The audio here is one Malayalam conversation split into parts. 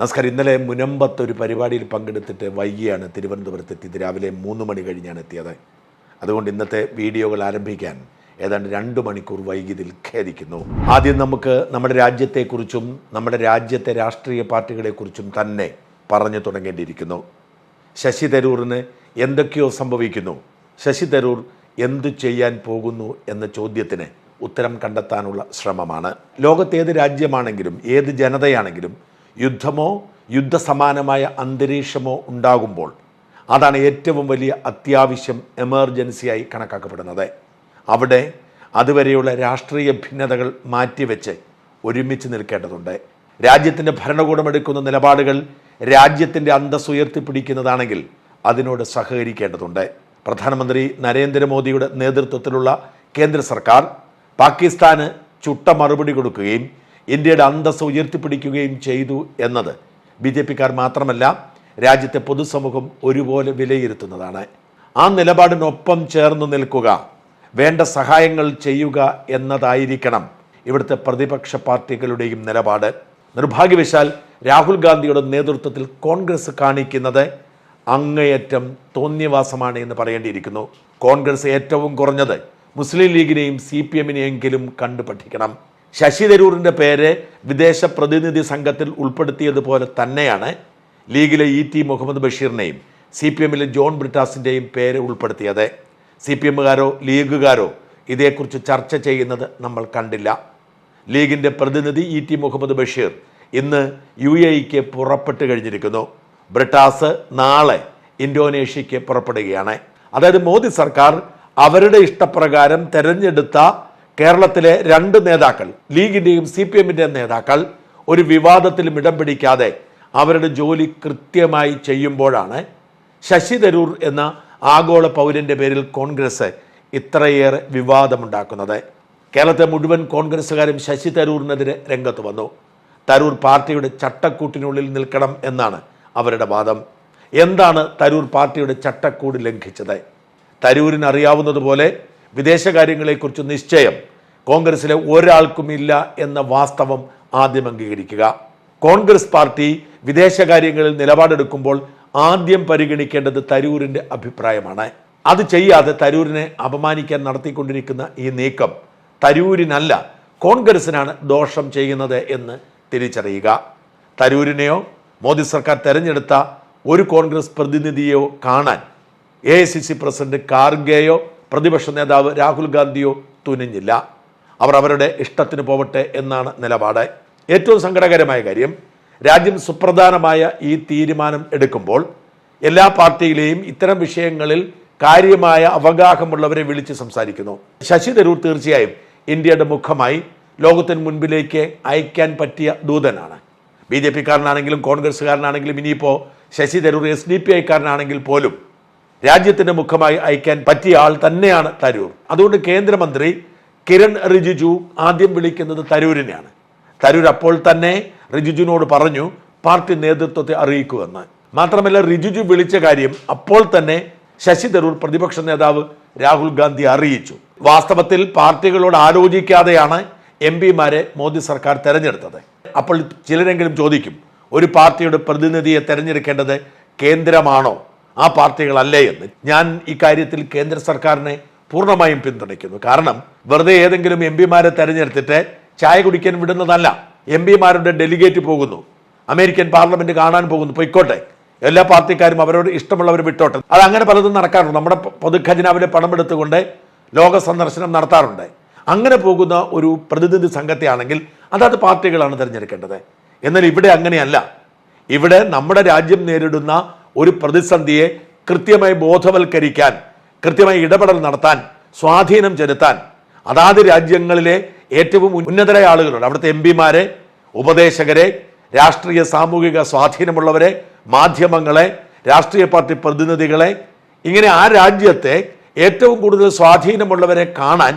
നമസ്കാരം ഇന്നലെ മുനമ്പത്ത് ഒരു പരിപാടിയിൽ പങ്കെടുത്തിട്ട് വൈകിയാണ് തിരുവനന്തപുരത്ത് എത്തിയത്. രാവിലെ മൂന്ന് മണി കഴിഞ്ഞാണ് എത്തിയത്. അതുകൊണ്ട് ഇന്നത്തെ വീഡിയോകൾ ആരംഭിക്കാൻ ഏതാണ്ട് രണ്ട് മണിക്കൂർ വൈകിയതിൽ ഖേദിക്കുന്നു. ആദ്യം നമുക്ക് നമ്മുടെ രാജ്യത്തെക്കുറിച്ചും നമ്മുടെ രാജ്യത്തെ രാഷ്ട്രീയ പാർട്ടികളെക്കുറിച്ചും തന്നെ പറഞ്ഞു തുടങ്ങേണ്ടിയിരിക്കുന്നു. ശശി തരൂറിന് എന്തൊക്കെയോ സംഭവിക്കുന്നു. ശശി തരൂർ എന്തു ചെയ്യാൻ പോകുന്നു എന്ന ചോദ്യത്തിന് ഉത്തരം കണ്ടെത്താനുള്ള ശ്രമമാണ്. ലോകത്തേത് രാജ്യമാണെങ്കിലും ഏത് ജനതയാണെങ്കിലും യുദ്ധമോ യുദ്ധസമാനമായ അന്തരീക്ഷമോ ഉണ്ടാകുമ്പോൾ അതാണ് ഏറ്റവും വലിയ അത്യാവശ്യം എമർജൻസിയായി കണക്കാക്കപ്പെടുന്നത്. അവിടെ അതുവരെയുള്ള രാഷ്ട്രീയ ഭിന്നതകൾ മാറ്റിവെച്ച് ഒരുമിച്ച് നിൽക്കേണ്ടതുണ്ട്. രാജ്യത്തിന്റെ ഭരണകൂടമെടുക്കുന്ന നിലപാടുകൾ രാജ്യത്തിന്റെ അന്തസ് ഉയർത്തിപ്പിടിക്കുന്നതാണെങ്കിൽ അതിനോട് സഹകരിക്കേണ്ടതുണ്ട്. പ്രധാനമന്ത്രി നരേന്ദ്രമോദിയുടെ നേതൃത്വത്തിലുള്ള കേന്ദ്ര സർക്കാർ പാകിസ്ഥാന് ചുട്ട മറുപടി കൊടുക്കുകയും ഇന്ത്യയുടെ അന്തസ് ഉയർത്തിപ്പിടിക്കുകയും ചെയ്തു എന്നത് ബി ജെ പിക്കാർ മാത്രമല്ല രാജ്യത്തെ പൊതുസമൂഹം ഒരുപോലെ വിലയിരുത്തുന്നതാണ്. ആ നിലപാടിനൊപ്പം ചേർന്ന് നിൽക്കുക വേണ്ട സഹായങ്ങൾ ചെയ്യുക എന്നതായിരിക്കണം ഇവിടുത്തെ പ്രതിപക്ഷ പാർട്ടികളുടെയും നിലപാട്. നിർഭാഗ്യവശാൽ രാഹുൽ ഗാന്ധിയുടെ നേതൃത്വത്തിൽ കോൺഗ്രസ് കാണിക്കുന്നത് അങ്ങേയറ്റം തോന്നിയവാസമാണ് എന്ന് പറയേണ്ടിയിരിക്കുന്നു. കോൺഗ്രസ് ഏറ്റവും കുറഞ്ഞത് മുസ്ലിം ലീഗിനെയും സി പി എമ്മിനെയെങ്കിലും കണ്ടു പഠിക്കണം ശശി തരൂറിന്റെ പേര് വിദേശ പ്രതിനിധി സംഘത്തിൽ ഉൾപ്പെടുത്തിയതുപോലെ തന്നെയാണ് ലീഗിലെ ഇ ടി മുഹമ്മദ് ബഷീറിനെയും സി പി എമ്മിലെ ജോൺ ബ്രിട്ടാസിന്റെയും പേര് ഉൾപ്പെടുത്തിയത്. സി പി എമ്മുകാരോ ലീഗുകാരോ ഇതേക്കുറിച്ച് ചർച്ച ചെയ്യുന്നത് നമ്മൾ കണ്ടില്ല. ലീഗിന്റെ പ്രതിനിധി ഇ ടി മുഹമ്മദ് ബഷീർ ഇന്ന് യു എ ഇക്ക് പുറപ്പെട്ട് കഴിഞ്ഞിരിക്കുന്നു. ബ്രിട്ടാസ് നാളെ ഇന്തോനേഷ്യയ്ക്ക് പുറപ്പെടുകയാണ്. അതായത് മോദി സർക്കാർ അവരുടെ ഇഷ്ടപ്രകാരം തെരഞ്ഞെടുത്ത കേരളത്തിലെ രണ്ട് നേതാക്കൾ ലീഗിന്റെയും സി പി എമ്മിന്റെയും നേതാക്കൾ ഒരു വിവാദത്തിലും ഇടം പിടിക്കാതെ അവരുടെ ജോലി കൃത്യമായി ചെയ്യുമ്പോഴാണ് ശശി തരൂർ എന്ന ആഗോള പൗരന്റെ പേരിൽ കോൺഗ്രസ് ഇത്രയേറെ വിവാദമുണ്ടാക്കുന്നത്. കേരളത്തെ മുഴുവൻ കോൺഗ്രസ്സുകാരും ശശി തരൂറിനെതിരെ രംഗത്ത് വന്നു. തരൂർ പാർട്ടിയുടെ ചട്ടക്കൂട്ടിനുള്ളിൽ നിൽക്കണം എന്നാണ് അവരുടെ വാദം. എന്താണ് തരൂർ പാർട്ടിയുടെ ചട്ടക്കൂട് ലംഘിച്ചത്? തരൂരിന് അറിയാവുന്നതുപോലെ വിദേശകാര്യങ്ങളെക്കുറിച്ച് നിശ്ചയം കോൺഗ്രസിലെ ഒരാൾക്കും ഇല്ല എന്ന വാസ്തവം ആദ്യം അംഗീകരിക്കുക. കോൺഗ്രസ് പാർട്ടി വിദേശകാര്യങ്ങളിൽ നിലപാടെടുക്കുമ്പോൾ ആദ്യം പരിഗണിക്കേണ്ടത് തരൂരിന്റെ അഭിപ്രായമാണ്. അത് ചെയ്യാതെ തരൂരിനെ അപമാനിക്കാൻ നടത്തിക്കൊണ്ടിരിക്കുന്ന ഈ നീക്കം തരൂരിനല്ല കോൺഗ്രസിനാണ് ദോഷം ചെയ്യുന്നത് എന്ന് തിരിച്ചറിയുക. തരൂരിനെയോ മോദി സർക്കാർ തെരഞ്ഞെടുത്ത ഒരു കോൺഗ്രസ് പ്രതിനിധിയോ കാണാൻ A I C C president കാർഗെയോ പ്രതിപക്ഷ നേതാവ് രാഹുൽ ഗാന്ധിയോ തുനിഞ്ഞില്ല. അവർ അവരുടെ ഇഷ്ടത്തിന് പോവട്ടെ എന്നാണ് നിലപാട്. ഏറ്റവും സങ്കടകരമായ കാര്യം രാജ്യം സുപ്രധാനമായ ഈ തീരുമാനം എടുക്കുമ്പോൾ എല്ലാ പാർട്ടിയിലെയും ഇത്തരം വിഷയങ്ങളിൽ കാര്യമായ അവഗാഹമുള്ളവരെ വിളിച്ച് സംസാരിക്കുന്നു. ശശി തരൂർ തീർച്ചയായും ഇന്ത്യയുടെ മുഖമായി ലോകത്തിന് മുൻപിലേക്ക് അയക്കാൻ പറ്റിയ ദൂതനാണ്. ബി ജെ പിക്കാരനാണെങ്കിലും കോൺഗ്രസ്സുകാരനാണെങ്കിലും ഇനിയിപ്പോൾ Shashi Tharoor S D P ഐക്കാരനാണെങ്കിൽ പോലും രാജ്യത്തിന്റെ മുഖമായി അയക്കാൻ പറ്റിയ ആൾ തന്നെയാണ് തരൂർ. അതുകൊണ്ട് കേന്ദ്രമന്ത്രി കിരൺ റിജിജു ആദ്യം വിളിക്കുന്നത് തരൂരിനെയാണ്. തരൂർ അപ്പോൾ തന്നെ റിജിജുവിനോട് പറഞ്ഞു പാർട്ടി നേതൃത്വത്തെ അറിയിക്കുമെന്ന്. മാത്രമല്ല റിജിജു വിളിച്ച കാര്യം അപ്പോൾ തന്നെ ശശി തരൂർ പ്രതിപക്ഷ നേതാവ് രാഹുൽ ഗാന്ധി അറിയിച്ചു. വാസ്തവത്തിൽ പാർട്ടികളോട് ആലോചിക്കാതെയാണ് എം പിമാരെ മോദി സർക്കാർ തെരഞ്ഞെടുത്തത്. അപ്പോൾ ചിലരെങ്കിലും ചോദിക്കും ഒരു പാർട്ടിയുടെ പ്രതിനിധിയെ തെരഞ്ഞെടുക്കേണ്ടത് കേന്ദ്രമാണോ? ആ പാർട്ടികളല്ലേ എന്ന് ഞാൻ ഇക്കാര്യത്തിൽ കേന്ദ്ര സർക്കാരിനെ പൂർണമായും പിന്തുണയ്ക്കുന്നു. കാരണം വെറുതെ ഏതെങ്കിലും എം പിമാരെ തെരഞ്ഞെടുത്തിട്ട് ചായ കുടിക്കാൻ വിടുന്നതല്ല. എം പിമാരുടെ ഡെലിഗേറ്റ് പോകുന്നു. അമേരിക്കൻ പാർലമെന്റ് കാണാൻ പോകുന്നു. പൊയ്ക്കോട്ടെ. എല്ലാ പാർട്ടിക്കാരും അവരോട് ഇഷ്ടമുള്ളവർ വിട്ടോട്ടെ. അത് അങ്ങനെ പലതും നടക്കാറുണ്ട്. നമ്മുടെ പൊതുഖജനാവിലെ പണം എടുത്തുകൊണ്ട് ലോക സന്ദർശനം നടത്താറുണ്ട്. അങ്ങനെ പോകുന്ന ഒരു പ്രതിനിധി സംഘത്തെ ആണെങ്കിൽ അതാത് പാർട്ടികളാണ് തിരഞ്ഞെടുക്കേണ്ടത്. എന്നാൽ ഇവിടെ അങ്ങനെയല്ല. ഇവിടെ നമ്മുടെ രാജ്യം നേരിടുന്ന ഒരു പ്രതിസന്ധിയെ കൃത്യമായി ബോധവൽക്കരിക്കാൻ കൃത്യമായി ഇടപെടൽ നടത്താൻ സ്വാധീനം ചെലുത്താൻ അതാത് രാജ്യങ്ങളിലെ ഏറ്റവും ഉന്നതരായ ആളുകളുണ്ട്. അവിടുത്തെ എം പിമാരെ ഉപദേശകരെ രാഷ്ട്രീയ സാമൂഹിക സ്വാധീനമുള്ളവരെ മാധ്യമങ്ങളെ രാഷ്ട്രീയ പാർട്ടി പ്രതിനിധികളെ ഇങ്ങനെ ആ രാജ്യത്തെ ഏറ്റവും കൂടുതൽ സ്വാധീനമുള്ളവരെ കാണാൻ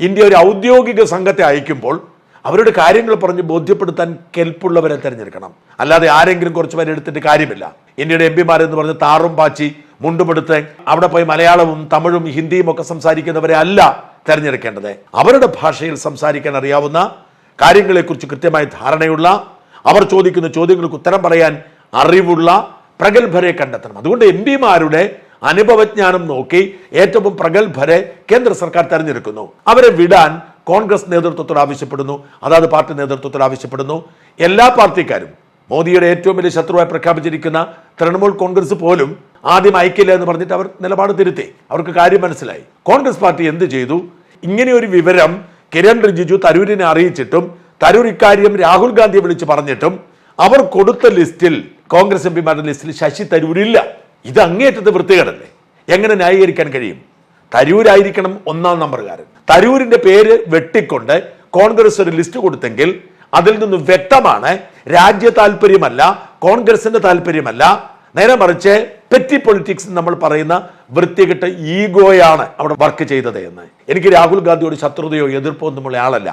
ഇന്ത്യ ഒരു ഔദ്യോഗിക സംഘത്തെ അയക്കുമ്പോൾ അവരുടെ കാര്യങ്ങൾ പറഞ്ഞ് ബോധ്യപ്പെടുത്താൻ കെൽപ്പുള്ളവരെ തിരഞ്ഞെടുക്കണം. അല്ലാതെ ആരെങ്കിലും കുറച്ച് പേരെ എടുത്തിട്ട് കാര്യമില്ല. ഇന്ത്യയുടെ എം പിമാരെന്ന് പറഞ്ഞ് താറും പാച്ചി മുണ്ടുമെടുത്ത് അവിടെ പോയി മലയാളവും തമിഴും ഹിന്ദിയും ഒക്കെ സംസാരിക്കുന്നവരെ അല്ല തിരഞ്ഞെടുക്കേണ്ടത്. അവരുടെ ഭാഷയിൽ സംസാരിക്കാൻ അറിയാവുന്ന കാര്യങ്ങളെക്കുറിച്ച് കൃത്യമായ ധാരണയുള്ള അവർ ചോദിക്കുന്ന ചോദ്യങ്ങൾക്ക് ഉത്തരം പറയാൻ അറിവുള്ള പ്രഗത്ഭരെ കണ്ടെത്തണം. അതുകൊണ്ട് എം പിമാരുടെ അനുഭവജ്ഞാനം നോക്കി ഏറ്റവും പ്രഗത്ഭരെ കേന്ദ്ര സർക്കാർ തെരഞ്ഞെടുക്കുന്നു. അവരെ വിടാൻ കോൺഗ്രസ് നേതൃത്വത്തോട് ആവശ്യപ്പെടുന്നു അതാത് പാർട്ടി നേതൃത്വത്തോട് ആവശ്യപ്പെടുന്നു. എല്ലാ പാർട്ടിക്കാരും മോദിയുടെ ഏറ്റവും വലിയ ശത്രുവായി പ്രഖ്യാപിച്ചിരിക്കുന്ന തൃണമൂൽ കോൺഗ്രസ് പോലും ആദ്യം അയക്കില്ല എന്ന് പറഞ്ഞിട്ട് അവർ നിലപാട് തിരുത്തി. അവർക്ക് കാര്യം മനസ്സിലായി. കോൺഗ്രസ് പാർട്ടി എന്ത് ചെയ്തു? ഇങ്ങനെ ഒരു വിവരം കിരൺ റിജിജു തരൂരിനെ അറിയിച്ചിട്ടും തരൂർ ഇക്കാര്യം രാഹുൽ ഗാന്ധിയെ വിളിച്ച് പറഞ്ഞിട്ടും അവർ കൊടുത്ത ലിസ്റ്റിൽ കോൺഗ്രസ് എം പിമാരുടെ ലിസ്റ്റിൽ ശശി തരൂരില്ല. ഇത് അങ്ങേറ്റത്തെ വൃത്തികേടല്ലേ? എങ്ങനെ ന്യായീകരിക്കാൻ കഴിയും? തരൂരായിരിക്കണം ഒന്നാം നമ്പറുകാരൻ. തരൂരിന്റെ പേര് വെട്ടിക്കൊണ്ട് കോൺഗ്രസ് ഒരു ലിസ്റ്റ് കൊടുത്തെങ്കിൽ അതിൽ നിന്ന് വ്യക്തമാണ് രാജ്യ താല്പര്യമല്ല കോൺഗ്രസിന്റെ താല്പര്യമല്ല. നേരെ മറിച്ച് പെറ്റി പൊളിറ്റിക്സ് നമ്മൾ പറയുന്ന വൃത്തികെട്ട ഈഗോയാണ് അവിടെ വർക്ക് ചെയ്തത് എന്ന്. എനിക്ക് രാഹുൽ ഗാന്ധിയോട് ശത്രുതയോ എതിർപ്പോ ഒന്നുമുള്ള ആളല്ല.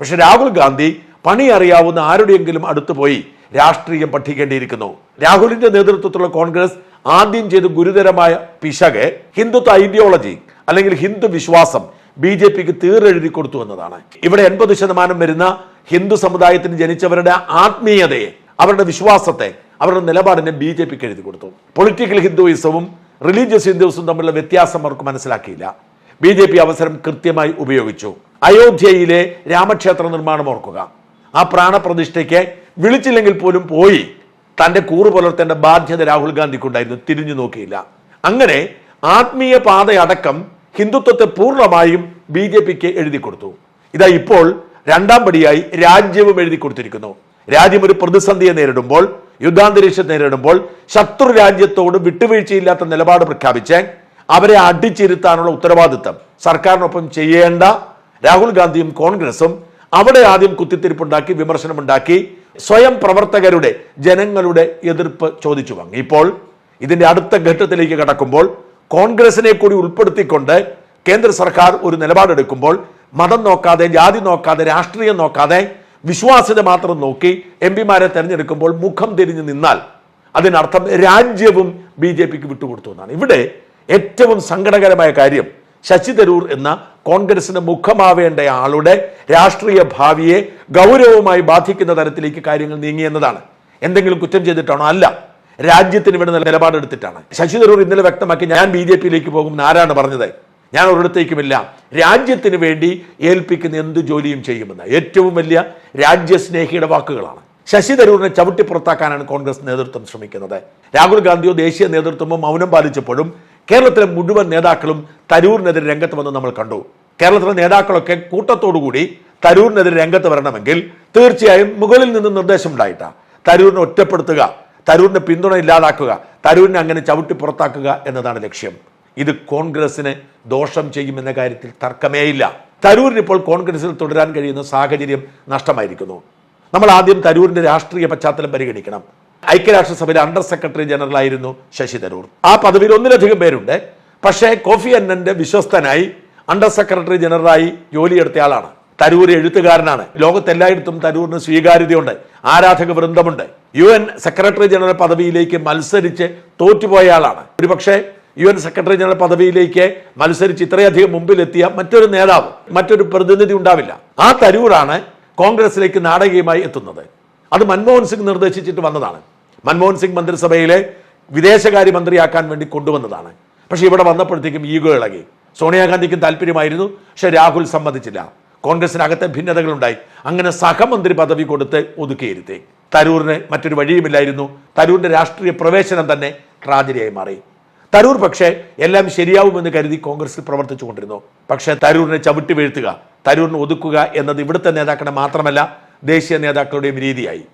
പക്ഷെ രാഹുൽ ഗാന്ധി പണി അറിയാവുന്ന ആരുടെയെങ്കിലും അടുത്ത് പോയി രാഷ്ട്രീയം പഠിക്കേണ്ടിയിരിക്കുന്നു. രാഹുലിന്റെ നേതൃത്വത്തിലുള്ള കോൺഗ്രസ് ആദ്യം ചെയ്ത ഗുരുതരമായ പിശക് ഹിന്ദുത്വ ഐഡിയോളജി അല്ലെങ്കിൽ ഹിന്ദു വിശ്വാസം ബി ജെ പിക്ക് തീരെഴുതി കൊടുത്തു എന്നതാണ്. ഇവിടെ എൺപത് ശതമാനം വരുന്ന ഹിന്ദു സമുദായത്തിന് ജനിച്ചവരുടെ ആത്മീയതയെ അവരുടെ വിശ്വാസത്തെ അവരുടെ നിലപാടിനെ ബി ജെ പിക്ക് എഴുതി കൊടുത്തു. പൊളിറ്റിക്കൽ ഹിന്ദുയിസവും റിലീജിയസ് ഹിന്ദുസും തമ്മിലുള്ള വ്യത്യാസം അവർക്ക് മനസ്സിലാക്കിയില്ല. ബി ജെ പി അവസരം കൃത്യമായി ഉപയോഗിച്ചു. അയോധ്യയിലെ രാമക്ഷേത്ര നിർമ്മാണം ഓർക്കുക. ആ പ്രാണപ്രതിഷ്ഠയ്ക്ക് വിളിച്ചില്ലെങ്കിൽ പോലും പോയി. തന്റെ കൂറ് പുലർത്തേണ്ട ബാധ്യത രാഹുൽ ഗാന്ധിക്കുണ്ടായിരുന്നു തിരിഞ്ഞു നോക്കിയില്ല. അങ്ങനെ ആത്മീയ പാതയടക്കം ഹിന്ദുത്വത്തെ പൂർണമായും ബി ജെ പിക്ക് എഴുതി കൊടുത്തു ഇതാ ഇപ്പോൾ രണ്ടാം പടിയായി രാജ്യവും എഴുതി കൊടുത്തിരിക്കുന്നു രാജ്യം ഒരു പ്രതിസന്ധിയെ നേരിടുമ്പോൾ യുദ്ധാന്തരീക്ഷം നേരിടുമ്പോൾ ശത്രു രാജ്യത്തോട് വിട്ടുവീഴ്ചയില്ലാത്ത നിലപാട് പ്രഖ്യാപിച്ച് അവരെ അടിച്ചിരുത്താനുള്ള ഉത്തരവാദിത്തം സർക്കാരിനൊപ്പം ചെയ്യേണ്ട രാഹുൽ ഗാന്ധിയും കോൺഗ്രസും അവിടെ ആദ്യം കുത്തിത്തിരിപ്പുണ്ടാക്കി വിമർശനമുണ്ടാക്കി സ്വയം പ്രവർത്തകരുടെ ജനങ്ങളുടെ എതിർപ്പ് ചോദിച്ചു വാങ്ങി. ഇപ്പോൾ ഇതിന്റെ അടുത്ത ഘട്ടത്തിലേക്ക് കടക്കുമ്പോൾ കോൺഗ്രസിനെ കൂടി ഉൾപ്പെടുത്തിക്കൊണ്ട് കേന്ദ്ര സർക്കാർ ഒരു നിലപാടെടുക്കുമ്പോൾ മതം നോക്കാതെ ജാതി നോക്കാതെ രാഷ്ട്രീയം നോക്കാതെ വിശ്വാസ്യത മാത്രം നോക്കി എം പിമാരെ തെരഞ്ഞെടുക്കുമ്പോൾ മുഖം തിരിഞ്ഞു നിന്നാൽ അതിനർത്ഥം രാജ്യവും ബി ജെ പിക്ക് വിട്ടുകൊടുത്തു എന്നാണ്. ഇവിടെ ഏറ്റവും സങ്കടകരമായ കാര്യം ശശി തരൂർ എന്ന കോൺഗ്രസിന് മുഖമാവേണ്ട ആളുടെ രാഷ്ട്രീയ ഭാവിയെ ഗൗരവമായി ബാധിക്കുന്ന തരത്തിലേക്ക് കാര്യങ്ങൾ നീങ്ങി എന്നതാണ്. എന്തെങ്കിലും കുറ്റം ചെയ്തിട്ടാണോ? അല്ല. രാജ്യത്തിന് വേണ്ടി നില- നിലപാടെടുത്തിട്ടാണ്. ശശി തരൂർ ഇന്നലെ വ്യക്തമാക്കി ഞാൻ ബി ജെ പിയിലേക്ക് പോകും ആരാണ് പറഞ്ഞത്? ഞാൻ ഒരിടത്തേക്കുമില്ല. രാജ്യത്തിന് വേണ്ടി ഏൽപ്പിക്കുന്ന എന്ത് ജോലിയും ചെയ്യുമെന്ന്. ഏറ്റവും വലിയ രാജ്യസ്നേഹിയുടെ വാക്കുകളാണ്. ശശി തരൂരിനെ ചവിട്ടി പുറത്താക്കാനാണ് കോൺഗ്രസ് നേതൃത്വം ശ്രമിക്കുന്നത്. രാഹുൽ ഗാന്ധിയോ ദേശീയ നേതൃത്വമോ മൗനം പാലിച്ചപ്പോഴും കേരളത്തിലെ മുഴുവൻ നേതാക്കളും തരൂരിനെതിരെ രംഗത്ത് വന്ന് നമ്മൾ കണ്ടു. കേരളത്തിലെ നേതാക്കളൊക്കെ കൂട്ടത്തോടുകൂടി തരൂരിനെതിരെ രംഗത്ത് വരണമെങ്കിൽ തീർച്ചയായും മുകളിൽ നിന്ന് നിർദ്ദേശം ഉണ്ടായിട്ടാണ് തരൂരിനെ ഒറ്റപ്പെടുത്തുക. തരൂരിന്റെ പിന്തുണ ഇല്ലാതാക്കുക തരൂരിനെ അങ്ങനെ ചവിട്ടി പുറത്താക്കുക എന്നതാണ് ലക്ഷ്യം. ഇത് കോൺഗ്രസിന് ദോഷം ചെയ്യുമെന്ന കാര്യത്തിൽ തർക്കമേയില്ല തരൂരിന് ഇപ്പോൾ കോൺഗ്രസിൽ തുടരാൻ കഴിയുന്ന സാഹചര്യം നഷ്ടമായിരിക്കുന്നു. നമ്മൾ ആദ്യം തരൂരിന്റെ രാഷ്ട്രീയ പശ്ചാത്തലം പരിഗണിക്കണം. ഐക്യരാഷ്ട്രസഭയിലെ അണ്ടർ സെക്രട്ടറി ജനറൽ ആയിരുന്നു ശശി തരൂർ. ആ പദവിയിൽ ഒന്നിലധികം പേരുണ്ട്. പക്ഷേ കോഫി അന്നന്റെ വിശ്വസ്തനായി അണ്ടർ സെക്രട്ടറി ജനറലായി ജോലിയെടുത്ത ആളാണ്. തരൂർ എഴുത്തുകാരനാണ്. ലോകത്തെല്ലായിടത്തും തരൂരിന് സ്വീകാര്യതയുണ്ട്. ആരാധക വൃന്ദമുണ്ട് യു എൻ സെക്രട്ടറി ജനറൽ പദവിയിലേക്ക് മത്സരിച്ച് തോറ്റുപോയ ആളാണ്. ഒരുപക്ഷെ യു എൻ സെക്രട്ടറി ജനറൽ പദവിയിലേക്ക് മത്സരിച്ച് ഇത്രയധികം മുമ്പിലെത്തിയ മറ്റൊരു നേതാവ് മറ്റൊരു പ്രതിനിധി ഉണ്ടാവില്ല. ആ തരൂരാണ് കോൺഗ്രസിലേക്ക് നാടകീയമായി എത്തുന്നത്. അത് മൻമോഹൻ സിംഗ് നിർദ്ദേശിച്ചിട്ട് വന്നതാണ്. മൻമോഹൻ സിംഗ് മന്ത്രിസഭയിലെ വിദേശകാര്യമന്ത്രിയാക്കാൻ വേണ്ടി കൊണ്ടുവന്നതാണ്. പക്ഷേ ഇവിടെ വന്നപ്പോഴത്തേക്കും ഈഗോ ഇളകി. സോണിയാഗാന്ധിക്കും താല്പര്യമായിരുന്നു പക്ഷെ രാഹുൽ സമ്മതിച്ചില്ല. കോൺഗ്രസിനകത്തെ ഭിന്നതകളുണ്ടായി. അങ്ങനെ സഹമന്ത്രി പദവി കൊടുത്ത് ഒതുക്കിയിരുത്തി. തരൂരിന് മറ്റൊരു വഴിയുമില്ലായിരുന്നു. തരൂരിന്റെ രാഷ്ട്രീയ പ്രവേശനം തന്നെ ട്രാജഡിയായി മാറി. തരൂർ പക്ഷേ എല്ലാം ശരിയാവുമെന്ന് കരുതി കോൺഗ്രസിൽ പ്രവർത്തിച്ചു കൊണ്ടിരുന്നു പക്ഷേ തരൂരിനെ ചവിട്ടി വീഴ്ത്തുക തരൂരിനെ ഒതുക്കുക എന്നത് ഇവിടുത്തെ നേതാക്കളുടെ മാത്രമല്ല ദേശീയ നേതാക്കളുടെയും രീതിയായി.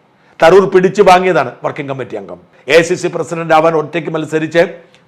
തരൂർ പിടിച്ചു വാങ്ങിയതാണ് വർക്കിംഗ് കമ്മിറ്റി അംഗം. എ സി സി പ്രസിഡന്റ് ആവാൻ ഒറ്റയ്ക്ക് മത്സരിച്ച്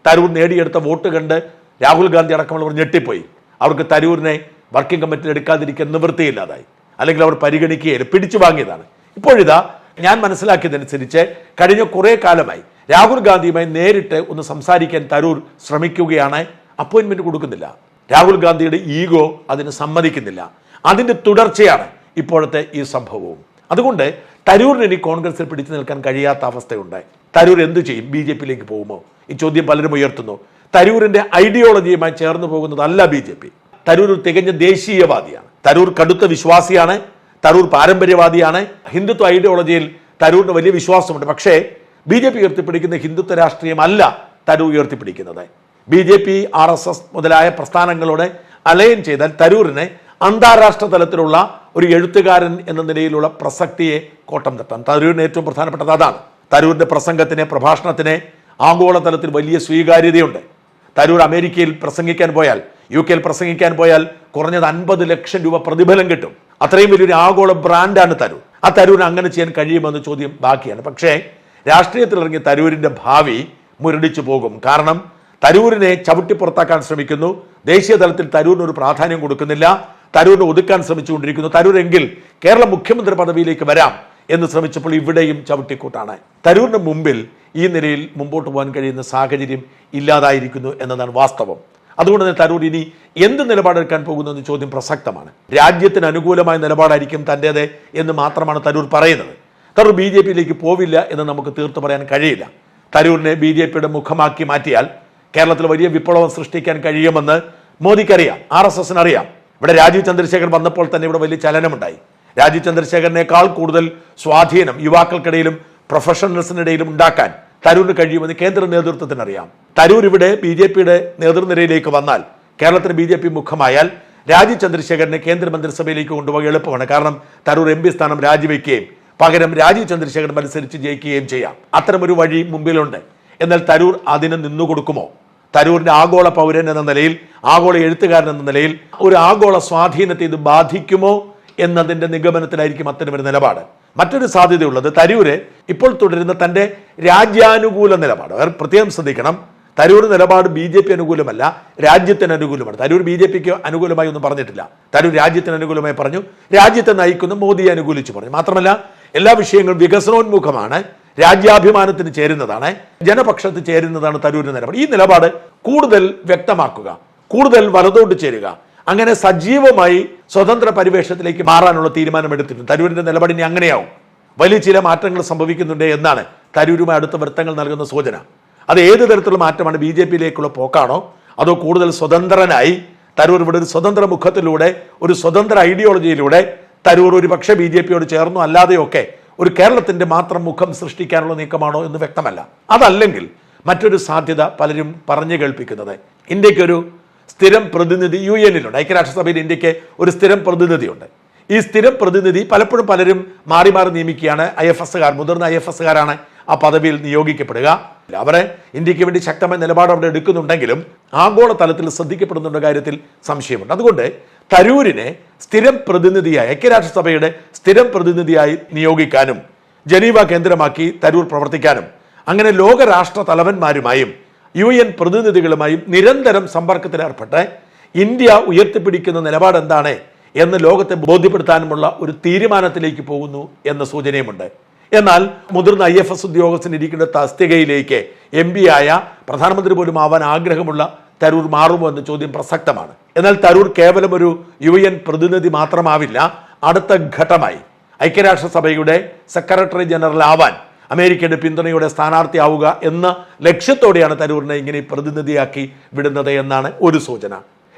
തരൂർ നേടിയെടുത്ത വോട്ട് കണ്ട് രാഹുൽ ഗാന്ധി അടക്കമുള്ളവർ ഞെട്ടിപ്പോയി. അവർക്ക് തരൂരിനെ വർക്കിംഗ് കമ്മിറ്റിയിൽ എടുക്കാതിരിക്കാൻ നിവൃത്തിയില്ലാതായി. അല്ലെങ്കിൽ അവർ പരിഗണിക്കുകയില്ല പിടിച്ചു വാങ്ങിയതാണ്. ഇപ്പോഴിതാ ഞാൻ മനസ്സിലാക്കിയതനുസരിച്ച് കഴിഞ്ഞ കുറേ കാലമായി രാഹുൽ ഗാന്ധിയുമായി നേരിട്ട് ഒന്ന് സംസാരിക്കാൻ തരൂർ ശ്രമിക്കുകയാണ്. അപ്പോയിന്റ്മെന്റ് കൊടുക്കുന്നില്ല. രാഹുൽ ഗാന്ധിയുടെ ഈഗോ അതിന് സമ്മതിക്കുന്നില്ല. അതിന്റെ തുടർച്ചയാണ് ഇപ്പോഴത്തെ ഈ സംഭവവും. അതുകൊണ്ട് തരൂരിന് ഇനി കോൺഗ്രസിൽ പിടിച്ചു നിൽക്കാൻ കഴിയാത്ത അവസ്ഥയുണ്ട്. തരൂർ എന്തു ചെയ്യും? ബി ജെ പിയിലേക്ക് പോകുമോ? ഈ ചോദ്യം പലരും ഉയർത്തുന്നു. തരൂരിന്റെ ഐഡിയോളജിയുമായി ചേർന്ന് പോകുന്നതല്ല ബി ജെ പി. തരൂർ തികഞ്ഞ ദേശീയവാദിയാണ്. തരൂർ കടുത്ത വിശ്വാസിയാണ്. തരൂർ പാരമ്പര്യവാദിയാണ്. ഹിന്ദുത്വ ഐഡിയോളജിയിൽ തരൂരിന് വലിയ വിശ്വാസമുണ്ട്. പക്ഷേ ബി ജെ പി ഉയർത്തിപ്പിടിക്കുന്ന ഹിന്ദുത്വ രാഷ്ട്രീയമല്ല Tharoor ഉയർത്തിപ്പിടിക്കുന്നത്. B J P R S S മുതലായ പ്രസ്ഥാനങ്ങളോട് അലയൻ ചെയ്താൽ തരൂരിനെ അന്താരാഷ്ട്ര തലത്തിലുള്ള ഒരു എഴുത്തുകാരൻ എന്ന നിലയിലുള്ള പ്രസക്തിയെ കോട്ടം തട്ടാൻ തരൂരിന് ഏറ്റവും പ്രധാനപ്പെട്ടത് അതാണ്. തരൂരിന്റെ പ്രസംഗത്തിന് പ്രഭാഷണത്തിന് ആഗോളതലത്തിൽ വലിയ സ്വീകാര്യതയുണ്ട്. തരൂർ അമേരിക്കയിൽ പ്രസംഗിക്കാൻ പോയാൽ യു കെയിൽ പ്രസംഗിക്കാൻ പോയാൽ കുറഞ്ഞത് അൻപത് ലക്ഷം രൂപ പ്രതിഫലം കിട്ടും. അത്രയും വലിയൊരു ആഗോള ബ്രാൻഡാണ് തരൂർ. ആ തരൂരിന് അങ്ങനെ ചെയ്യാൻ കഴിയുമെന്ന ചോദ്യം ബാക്കിയാണ്. പക്ഷേ രാഷ്ട്രീയത്തിൽ ഇറങ്ങിയ തരൂരിന്റെ ഭാവി മുരടിച്ചു പോകും. കാരണം തരൂരിനെ ചവിട്ടി പുറത്താക്കാൻ ശ്രമിക്കുന്നു. ദേശീയ തലത്തിൽ തരൂരിന് ഒരു പ്രാധാന്യം കൊടുക്കുന്നില്ല. തരൂരിനെ ഒതുക്കാൻ ശ്രമിച്ചുകൊണ്ടിരിക്കുന്നു. തരൂരെങ്കിൽ കേരള മുഖ്യമന്ത്രി പദവിയിലേക്ക് വരാം എന്ന് ശ്രമിച്ചപ്പോൾ ഇവിടെയും ചവിട്ടിക്കൂട്ടാണ്. തരൂരിന് മുമ്പിൽ ഈ നിലയിൽ മുമ്പോട്ട് പോകാൻ കഴിയുന്ന സാഹചര്യം ഇല്ലാതായിരിക്കുന്നു എന്നതാണ് വാസ്തവം. അതുകൊണ്ട് തന്നെ തരൂർ ഇനി എന്ത് നിലപാടെടുക്കാൻ പോകുന്നു എന്ന ചോദ്യം പ്രസക്തമാണ്. രാജ്യത്തിന് അനുകൂലമായ നിലപാടായിരിക്കും തന്റേത് എന്ന് മാത്രമാണ് തരൂർ പറയുന്നത്. തരൂർ ബി ജെ പിയിലേക്ക് പോവില്ല എന്ന് നമുക്ക് തീർത്തു പറയാൻ കഴിയില്ല. തരൂരിനെ ബി ജെ പിയുടെ മുഖമാക്കി മാറ്റിയാൽ കേരളത്തിൽ വലിയ വിപ്ലവം സൃഷ്ടിക്കാൻ കഴിയുമെന്ന് മോദിക്കറിയാം ആർ എസ് എസിന് അറിയാം. ഇവിടെ രാജീവ് ചന്ദ്രശേഖർ വന്നപ്പോൾ തന്നെ ഇവിടെ വലിയ ചലനമുണ്ടായി. രാജീവ് ചന്ദ്രശേഖരനേക്കാൾ കൂടുതൽ സ്വാധീനം യുവാക്കൾക്കിടയിലും പ്രൊഫഷണൽസിനിടയിലും ഉണ്ടാക്കാൻ തരൂരിന് കഴിയുമെന്ന് കേന്ദ്ര നേതൃത്വത്തിന് അറിയാം. തരൂർ ഇവിടെ ബി ജെ പിയുടെ നേതൃനിരയിലേക്ക് വന്നാൽ കേരളത്തിന് ബി ജെ പി മുഖമായാൽ രാജീവ് ചന്ദ്രശേഖരനെ കേന്ദ്രമന്ത്രിസഭയിലേക്ക് കൊണ്ടുപോകാൻ എളുപ്പമാണ്. കാരണം തരൂർ എം പി സ്ഥാനം രാജിവെക്കുകയും പകരം രാജീവ് ചന്ദ്രശേഖരൻ മത്സരിച്ച് ജയിക്കുകയും ചെയ്യാം. അത്തരമൊരു വഴി മുമ്പിലുണ്ട്. എന്നാൽ തരൂർ അതിന് നിന്നുകൊടുക്കുമോ തരൂരിന്റെ ആഗോള പൗരൻ എന്ന നിലയിൽ ആഗോള എഴുത്തുകാരൻ എന്ന നിലയിൽ ഒരു ആഗോള സ്വാധീനത്തെ ഇത് ബാധിക്കുമോ എന്നതിന്റെ നിഗമനത്തിലായിരിക്കും അത്തരമൊരു നിലപാട്. മറ്റൊരു സാധ്യതയുള്ളത് തരൂര് ഇപ്പോൾ തുടരുന്ന തന്റെ രാജ്യാനുകൂല നിലപാട്. പ്രത്യേകം ശ്രദ്ധിക്കണം. തരൂർ നിലപാട് ബി ജെ പി അനുകൂലമല്ല രാജ്യത്തിന് അനുകൂലമാണ്. തരൂർ ബി ജെ പിക്ക് അനുകൂലമായി ഒന്നും പറഞ്ഞിട്ടില്ല. തരൂർ രാജ്യത്തിന് അനുകൂലമായി പറഞ്ഞു രാജ്യത്തെ നയിക്കുന്ന മോദിയെ അനുകൂലിച്ചു പറഞ്ഞു. മാത്രമല്ല എല്ലാ വിഷയങ്ങളും വികസനോന്മുഖമാണ് രാജ്യാഭിമാനത്തിന് ചേരുന്നതാണ് ജനപക്ഷത്ത് ചേരുന്നതാണ് തരൂരിന്റെ നിലപാട്. ഈ നിലപാട് കൂടുതൽ വ്യക്തമാക്കുക കൂടുതൽ വലതോട്ട് ചേരുക. അങ്ങനെ സജീവമായി സ്വതന്ത്ര പരിവേഷത്തിലേക്ക് മാറാനുള്ള തീരുമാനമെടുത്തിട്ടുണ്ട്. തരൂരിന്റെ നിലപാടിനെ അങ്ങനെയാവും. വലിയ ചില മാറ്റങ്ങൾ സംഭവിക്കുന്നുണ്ട് എന്നാണ് തരൂരുമായി അടുത്ത വൃത്തങ്ങൾ നൽകുന്ന സൂചന. അത് ഏത് തരത്തിലുള്ള മാറ്റമാണ് ബി ജെ പിയിലേക്കുള്ള പോക്കാണോ അതോ കൂടുതൽ സ്വതന്ത്രനായി തരൂർ ഇവിടെ ഒരു സ്വതന്ത്ര മുഖത്തിലൂടെ ഒരു സ്വതന്ത്ര ഐഡിയോളജിയിലൂടെ തരൂർ ഒരു പക്ഷേ ബി ജെ പിയോട് ചേർന്നു അല്ലാതെയൊക്കെ ഒരു കേരളത്തിന്റെ മാത്രം മുഖം സൃഷ്ടിക്കാനുള്ള നീക്കമാണോ എന്ന് വ്യക്തമല്ല. അതല്ലെങ്കിൽ മറ്റൊരു സാധ്യത പലരും പറഞ്ഞു കേൾപ്പിക്കുന്നത്. ഇന്ത്യക്കൊരു സ്ഥിരം പ്രതിനിധി യു എനിലുണ്ട് ഐക്യരാഷ്ട്രസഭയിൽ ഇന്ത്യയ്ക്ക് ഒരു സ്ഥിരം പ്രതിനിധിയുണ്ട്. ഈ സ്ഥിരം പ്രതിനിധി പലപ്പോഴും പലരും മാറി മാറി നിയമിക്കുകയാണ്. ഐ എഫ് എസുകാർ മുതിർന്ന ഐ എഫ് എസുകാരാണ് ആ പദവിയിൽ നിയോഗിക്കപ്പെടുക. അവരെ ഇന്ത്യയ്ക്ക് വേണ്ടി ശക്തമായ നിലപാട് അവിടെ എടുക്കുന്നുണ്ടെങ്കിലും ആഗോള തലത്തിൽ ശ്രദ്ധിക്കപ്പെടുന്നുണ്ട കാര്യത്തിൽ സംശയമുണ്ട്. അതുകൊണ്ട് തരൂരിനെ സ്ഥിരം പ്രതിനിധിയായി ഐക്യരാഷ്ട്രസഭയുടെ സ്ഥിരം പ്രതിനിധിയായി നിയോഗിക്കാനും ജനീവ കേന്ദ്രമാക്കി തരൂർ പ്രവർത്തിക്കാനും അങ്ങനെ ലോകരാഷ്ട്ര തലവന്മാരുമായും യു എൻ പ്രതിനിധികളുമായും നിരന്തരം സമ്പർക്കത്തിലേർപ്പെട്ട് ഇന്ത്യ ഉയർത്തിപ്പിടിക്കുന്ന നിലപാട് എന്താണ് എന്ന് ലോകത്തെ ബോധ്യപ്പെടുത്താനുമുള്ള ഒരു തീരുമാനത്തിലേക്ക് പോകുന്നു എന്ന സൂചനയുമുണ്ട്. എന്നാൽ മുതിർന്ന ഐ എഫ് എസ് ഉദ്യോഗസ്ഥൻ ഇരിക്കുന്ന തസ്തികയിലേക്ക് എം പി ആയ പ്രധാനമന്ത്രി പോലും ആവാൻ ആഗ്രഹമുള്ള തരൂർ മാറുമോ എന്ന ചോദ്യം പ്രസക്തമാണ്. എന്നാൽ തരൂർ കേവലം ഒരു യു എൻ പ്രതിനിധി മാത്രമാവില്ല അടുത്ത ഘട്ടമായി ഐക്യരാഷ്ട്രസഭയുടെ സെക്രട്ടറി ജനറൽ ആവാൻ അമേരിക്കയുടെ പിന്തുണയോടെ സ്ഥാനാർത്ഥിയാവുക എന്ന ലക്ഷ്യത്തോടെയാണ് തരൂരിനെ ഇങ്ങനെ പ്രതിനിധിയാക്കി വിടുന്നത് എന്നാണ് ഒരു സൂചന.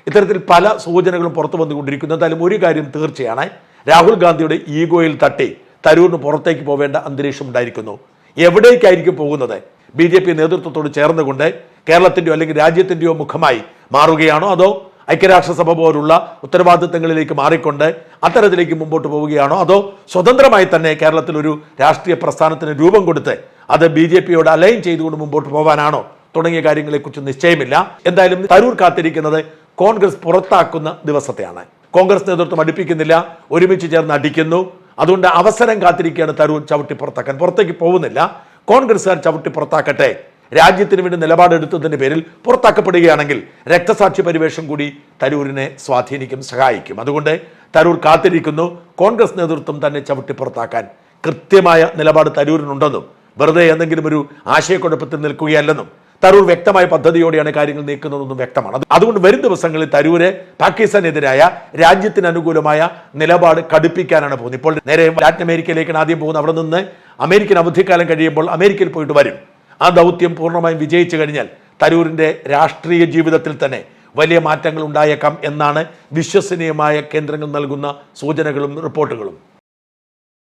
ഇത്തരത്തിൽ പല സൂചനകളും പുറത്തു വന്നുകൊണ്ടിരിക്കുന്നു. എന്തായാലും ഒരു കാര്യം തീർച്ചയാണ്. രാഹുൽ ഗാന്ധിയുടെ ഈഗോയിൽ തട്ടി തരൂരിന് പുറത്തേക്ക് പോവേണ്ട അന്തരീക്ഷം ഉണ്ടായിരിക്കുന്നു. എവിടേക്കായിരിക്കും പോകുന്നത്? ബി ജെ പി നേതൃത്വത്തോട് ചേർന്നുകൊണ്ട് കേരളത്തിന്റെയോ അല്ലെങ്കിൽ രാജ്യത്തിന്റെയോ മുഖമായി മാറുകയാണോ അതോ ഐക്യരാഷ്ട്രസഭ പോലുള്ള ഉത്തരവാദിത്തങ്ങളിലേക്ക് മാറിക്കൊണ്ട് അത്തരത്തിലേക്ക് മുമ്പോട്ട് പോവുകയാണോ അതോ സ്വതന്ത്രമായി തന്നെ കേരളത്തിൽ ഒരു രാഷ്ട്രീയ പ്രസ്ഥാനത്തിന് രൂപം കൊടുത്ത് അത് ബി ജെ പിയോട് അലൈൻ ചെയ്തുകൊണ്ട് മുമ്പോട്ട് പോകാനാണോ തുടങ്ങിയ കാര്യങ്ങളെക്കുറിച്ച് നിശ്ചയമില്ല. എന്തായാലും തരൂർ കാത്തിരിക്കുന്നത് കോൺഗ്രസ് പുറത്താക്കുന്ന ദിവസത്തെയാണ്. കോൺഗ്രസ് നേതൃത്വം അടുപ്പിക്കുന്നില്ല. ഒരുമിച്ച് ചേർന്ന് അടിക്കുന്നു. അതുകൊണ്ട് അവസരം കാത്തിരിക്കുകയാണ് തരൂർ ചവിട്ടി പുറത്താക്കാൻ. പുറത്തേക്ക് പോകുന്നില്ല. കോൺഗ്രസ്സുകാർ ചവിട്ടി പുറത്താക്കട്ടെ. രാജ്യത്തിന് വേണ്ടി നിലപാടെടുത്തതിന്റെ പേരിൽ പുറത്താക്കപ്പെടുകയാണെങ്കിൽ രക്തസാക്ഷി പരിവേഷം കൂടി തരൂരിനെ സ്വാധീനിക്കും സഹായിക്കും. അതുകൊണ്ട് തരൂർ കാത്തിരിക്കുന്നു. കോൺഗ്രസ് നേതൃത്വം തന്നെ ചവിട്ടി പുറത്താക്കാൻ. കൃത്യമായ നിലപാട് തരൂരിനുണ്ടെന്നും വെറുതെ എന്തെങ്കിലും ഒരു ആശയക്കുഴപ്പത്തിൽ നിൽക്കുകയല്ലെന്നും തരൂർ വ്യക്തമായ പദ്ധതിയോടെയാണ് കാര്യങ്ങൾ നീക്കുന്നതെന്നും വ്യക്തമാണ്. അതുകൊണ്ട് വരും ദിവസങ്ങളിൽ തരൂര് പാകിസ്ഥാനെതിരായ രാജ്യത്തിന് അനുകൂലമായ നിലപാട് കടുപ്പിക്കാനാണ് പോകുന്നത്. ഇപ്പോൾ നേരെ ലാറ്റിൻ അമേരിക്കയിലേക്കാണ് ആദ്യം പോകുന്നത്. അവിടെ നിന്ന് അമേരിക്കൻ അവധിക്കാലം കഴിയുമ്പോൾ അമേരിക്കയിൽ പോയിട്ട് വരും. ആ ദൗത്യം പൂർണമായും വിജയിച്ചു കഴിഞ്ഞാൽ തരൂരിന്റെ രാഷ്ട്രീയ ജീവിതത്തിൽ തന്നെ വലിയ മാറ്റങ്ങൾ ഉണ്ടായേക്കാം എന്നാണ് വിശ്വസനീയമായ കേന്ദ്രങ്ങൾ നൽകുന്ന സൂചനകളും റിപ്പോർട്ടുകളും.